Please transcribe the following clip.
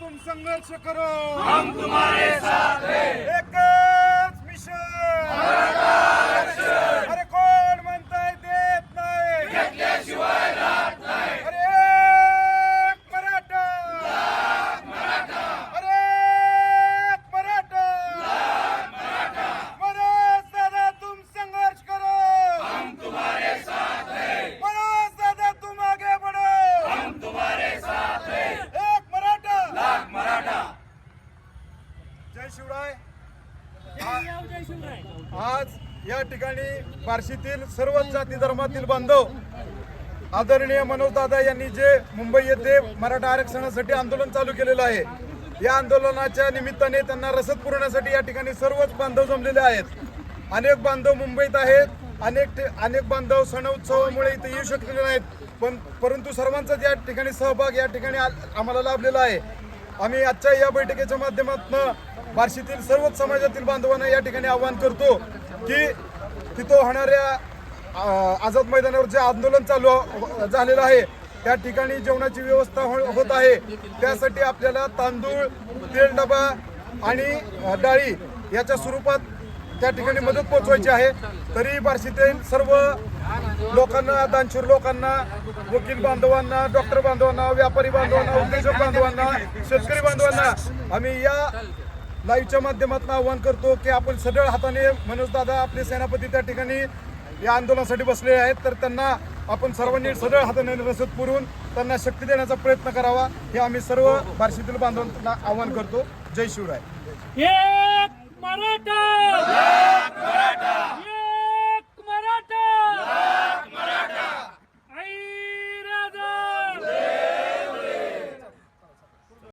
तुम संघर्ष करो। हम तुम्हारे साथ हैं मिशन अरे कोण म्हणताय देत नाही अरे एक मराठा अरे एक मराठा मनोज दादा तुम संघर्ष करो हम तुम्हारे साथ हैं मनोज दादा तुम आगे बढ़ो हम तुम्हारे साथ हैं एक मराठा लाख मराठा जय शिवराय आज या ठिकाणी बार्शीतील सर्वच जाती धर्मातील बांधव आदरणीय मनोज दादा यांनी जे मुंबई येथे मराठा आरक्षणासाठी आंदोलन चालू केलेलं आहे या आंदोलनाच्या निमित्ताने त्यांना रसद पुरवण्यासाठी या ठिकाणी सर्वच बांधव जमलेले आहेत. अनेक बांधव मुंबईत आहेत अनेक ठि- अनेक बांधव सण उत्सवामुळे इथे येऊ शकलेले नाहीत पण परंतु सर्वांचाच या ठिकाणी सहभाग या ठिकाणी आम्हाला लाभलेला आहे. आम्ही आजच्या या बैठकीच्या माध्यमातून बार्शीतील सर्वच समाजातील बांधवांना या ठिकाणी आवाहन करतो की तिथं होणाऱ्या आझाद मैदानावर जे आंदोलन चालू झालेलं आहे त्या ठिकाणी जेवणाची व्यवस्था हो- होत आहे. त्यासाठी आपल्याला तांदूळ तेल डबा आणि डाळी याच्या स्वरूपात त्या ठिकाणी मदत पोहोचवायची आहे. तरी बार्शीतील सर्व लोकांना दानशूर लोकांना वकील बांधवांना डॉक्टर बांधवांना व्यापारी बांधवांना उद्योजक बांधवांना शेतकरी बांधवांना आम्ही या लाईव्हच्या माध्यमातून आवाहन करतो की आपण सढळ हाताने मनोजदादा आपले सेनापती त्या ठिकाणी या आंदोलनासाठी बसलेले आहेत. तर त्यांना आपण सर्वांनी सढळ हाताने रसद पुरवून त्यांना शक्ती देण्याचा प्रयत्न करावा हे आम्ही सर्व बार्शीतील बांधवांना आवाहन करतो. जय शिवराय. मराठा!